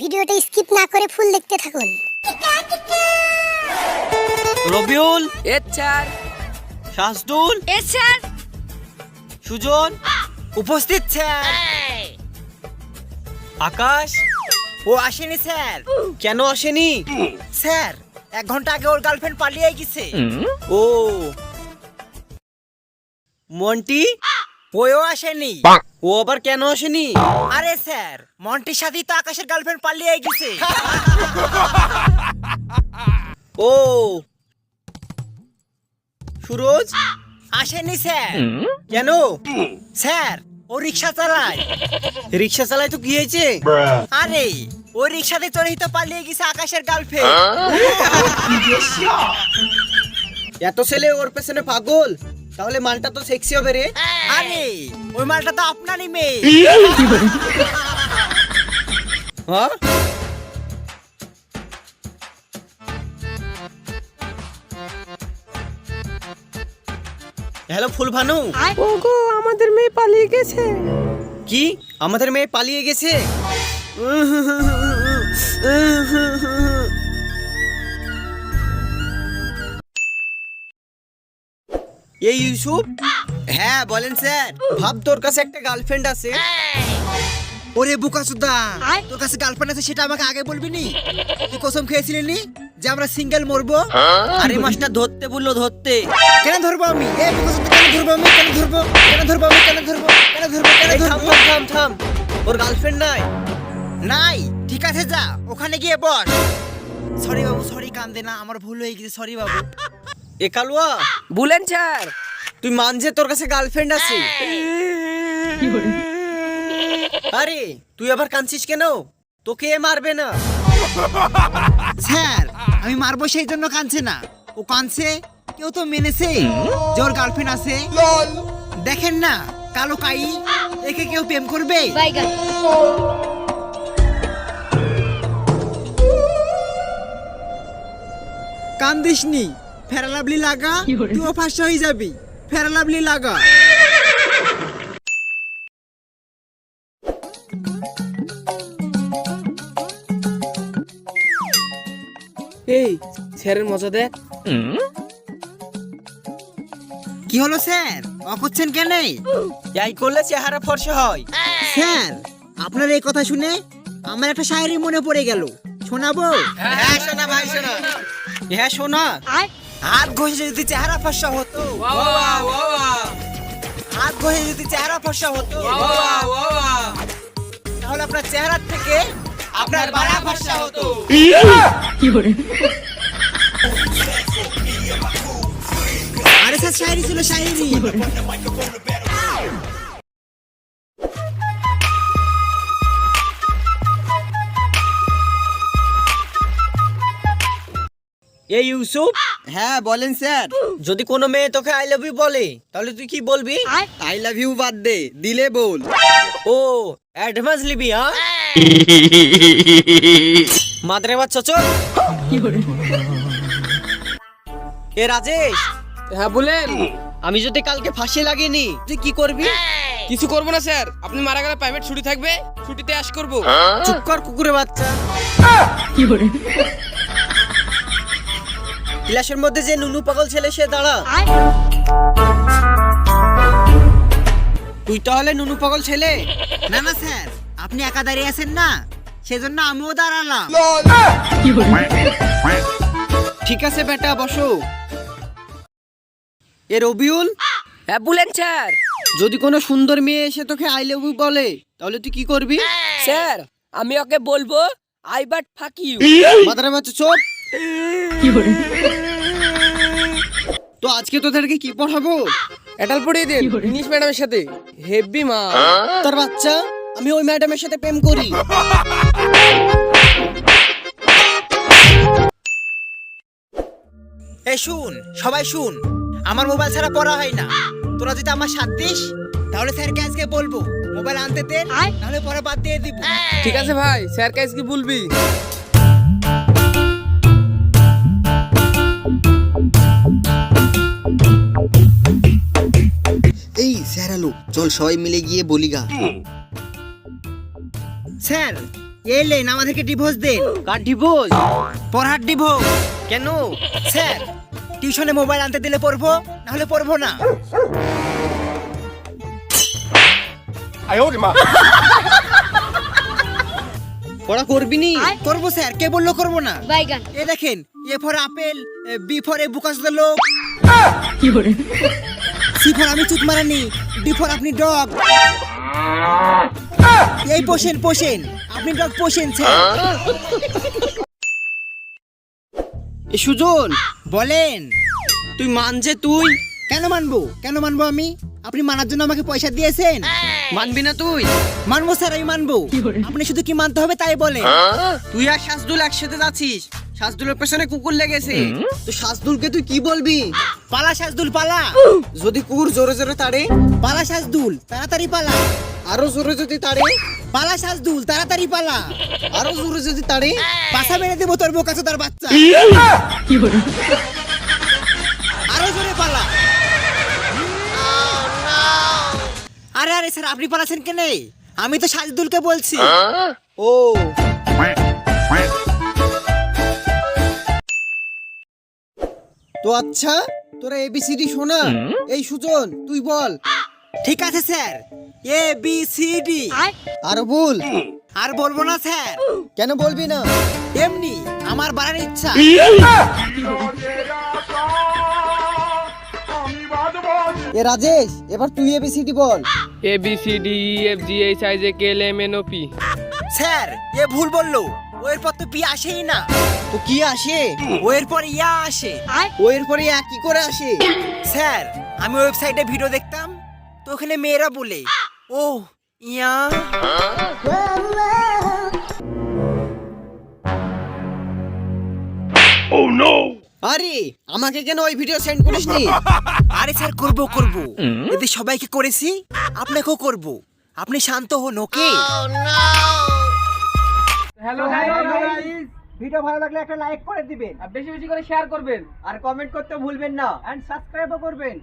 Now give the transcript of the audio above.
ভিডিওটা স্কিপ না করে ফুল দেখতে থাকুন। রবিউল? এস স্যার শাসদুল এস স্যার সুজন? উপস্থিত স্যার আকাশ? ও আসেনি স্যার কেন আসেনি? স্যার এক ঘণ্টা আগে ওর গার্লফ্রেন্ড পালিয়ে গেছে। ও। মন্টি? ওও আসেনি। ও আবার কেন আসেনি? আরে স্যার মন্টির সাথেই তো আকাশের গার্লফ্রেন্ড পালিয়ে গেছে। ও। সুরজ? আসেনি স্যার। কেন? স্যার ও রিক্সা চালায়। রিক্সা চালায় তো কি হয়েছে আরে ওই রিক্সাতে চড়েই তো পালিয়ে গেছে আকাশের গার্লফ্রেন্ড এত ছেলে ওর পেছনে পাগল? তাহলে মালটা তো সেক্সি হবে রে। আরে ওই মালটা তো আপনারই মেয়ে। হ্যাঁ? হ্যালো ফুলভানু। ওগো আমাদের মেয়ে পালিয়ে গেছে। কি? আমাদের মেয়ে পালিয়ে গেছে? এই ইউসুফ? হ্যাঁ বলেন স্যার। ভাব তোর কাছে একটা গার্লফ্রেন্ড আছে। ওরে বুকা সুদা তোর কাছে গার্লফ্রেন্ড আছে সেটা আমাকে আগে বলবি নি? তুই কসম খেয়েছিলি নি যে আমরা সিঙ্গেল মরবো? আরে মাস্টার ধরতে বলল ধরতে। কেন ধরবো আমি? এ বুকা সুদা কেন ধরবো আমি? কেন ধরবো? কেন ধরবো আমি? কেন ধরবো? কেন ধরবো? কেন থাম ধরবো? থাম থাম থাম ওর গার্লফ্রেন্ড নাই। নাই ঠিক আছে যা। ওখানে গিয়ে বস। সরি বাবু সরি কান্দে না আমার ভুল হয়ে গেছে সরি বাবু। এ কালুয়া। বলেন স্যার। তুই মান যে তোর কাছে গার্লফ্রেন্ড আছে। আরে তুই আবার কাঁদছিস কেন? তোকে এ মারবে না। স্যার আমি মারবো সেই জন্য কাঁদছে না। ও কাঁদছে কেউ তো মেনেছে। যে ওর গার্লফ্রেন্ড আছে। দেখেন না কালো কাই একে কেউ প্রেম করবে? কান্দিস নি ফেরালাভলি লাগা তুইও ফার্স্ট হয়ে যাবি। ফেরালাভলি লাগা। এই স্যারের মজা দেখ। কি হলো স্যার? অ করছেন কেন? এই করলে চেহারা ফর্সা হয়। স্যার আপনার এই কথা শুনে আমার একটা শায়রি মনে পড়ে গেল। শোনাবো? হ্যাঁ শোনা ভাই শোনা। হ্যাঁ শোনা। হাত ঘষে যদি চেহারা ফর্সা হতো। হাত ঘষে যদি চেহারা ফর্সা হতো। তাহলে আপনার চেহারা থেকে আপনার বাড়া ফর্সা হতো। আরে স্যার শায়রি ছিল শায়রি এই ইউসুফ? হ্যাঁ বলেন স্যার। যদি কোনো মেয়ে তোকে আই লাভ ইউ বলে তাহলে তুই কি বলবি? আই লাভ ইউ বাদ দে দিলে বল। ও অ্যাডভান্স লিবি হ্যাঁ মাদরে বাচ্চা চল। এ রাজেশ হ্যাঁ বলেন। আমি যদি কালকে ফাঁসি লাগিনি তুই কি করবি? কিছু করব না স্যার। আপনি মারা গেলে প্রাইভেট ছুটি থাকবে ছুটিতে আস করব। চুপ কর কুকুরের বাচ্চা। ক্লাসের মধ্যে যে নুনু পাগল ছেলে সে দাঁড়া। তুই তাহলে নুনু পাগল ছেলে? না না স্যার আপনি একা দাঁড়িয়ে আছেন না? সেজন্য আমিও দাঁড়ালাম। ঠিক আছে বেটা বসো। এ রবিউল? হ্যাঁ বলেন স্যার। যদি কোনো সুন্দর মেয়ে এসে তোকে আই লাভ ইউ বলে তাহলে তুই কি করবি? স্যার আমি ওকে বলব আই বাট ফাক ইউ। মাদারে বাচ্চা চোপ তো আজকে তোদেরকে কি পড়াবো? এটাল পড়িয়ে দিন ইংলিশ ম্যাডামের সাথে। হেভি মা। তোর বাচ্চা আমি ওই ম্যাডামের সাথে প্রেম করি। এ শুন সবাই শুন। আমার মোবাইল ছাড়া পড়া হয় না। তোরা যদি আমার সাথ দিস তাহলে স্যারকে আজকে বলব। মোবাইল আনতে দেন নাহলে পরে বাদ দিয়ে দিব। ঠিক আছে ভাই স্যার কাজ কি বলবি। চল সবাই মিলে গিয়ে বলি গা। স্যার এলেন আমাদেরকে ডিভোর্স দেন। কার ডিভোর্স পড়ার ডিভোর্স কেন? স্যার টিউশনে মোবাইল আনতে দিলে পড়ব? নাহলে পড়ব না। পড়া করবি নি? করব স্যার কে বলল করব না। বাইগান এ দেখেন A for apple B for A বুকাস লোক। সি ফর আমি চুত মারানি ডি ফর আপনি ডগ। এই পোষেন পোষেন। আপনি ডগ পোষেন সুজন বলেন। তুই মান যে তুই? কেন মানবো? কেন মানবো আমি? আপনি মানার জন্য আমাকে পয়সা দিয়েছেন। মানবি না তুই? মানবো স্যার আমি মানবো। আপনি শুধু কি মানতে হবে তাই বলেন। তুই আর শাসদুল একসাথে যাচ্ছিস? শাসদুলের পেছনে কুকুর লেগেছে। তো শাসদুলকে তুই কি বলবি? পালা সাজদুল পালা। যদি কুকুর জোরে জোরে তাড়ে পালা সাজদুল তাড়াতাড়ি পালা। আরও জোরে যদি তাড়ে পালা সাজদুল তাড়াতাড়ি পালা। আরও জোরে যদি তাড়ে পাশা মেরে দেবো তোর বোকাচো তার বাচ্চা। আরও জোরে পালা। আরে আরে স্যার আপনি পালাছেন কেন? আমি তো সাজদুলকে বলছি। ও। তো আচ্ছা তোরা এবিসিডি শোনা। এই সুজন তুই বল। ঠিক আছে sir. A B C D আরও বল আর বলব না স্যার। কেন বলবি না? এমনি আমার বাড়ার ইচ্ছা। এ রাজেশ এবার তুই A B C D ball. A B C D E F G H I J K L M N O P sir এ ভুল বলল। ওর পর তো পি আসেই না। তো কি আসে? ওর পর ইয়া আসে। ও এরপরে এক কি করে আসে? স্যার আমি ওয়েবসাইটে ভিডিও দেখতাম তো ওখানে মেয়েরা বলে ও ইয়া। আরে আমাকে কেন ওই ভিডিও সেন্ড করিসনি? আরে স্যার করব করব। যদি সবাইকে করেছি আপনাকেও করব। আপনি শান্ত হন ওকে? হ্যালো গাইস ভিডিও ভালো লাগলে একটা লাইক করে দিবেন আর বেশি বেশি করে শেয়ার করবেন আর কমেন্ট করতে ভুলবেন না এন্ড সাবস্ক্রাইবও করবেন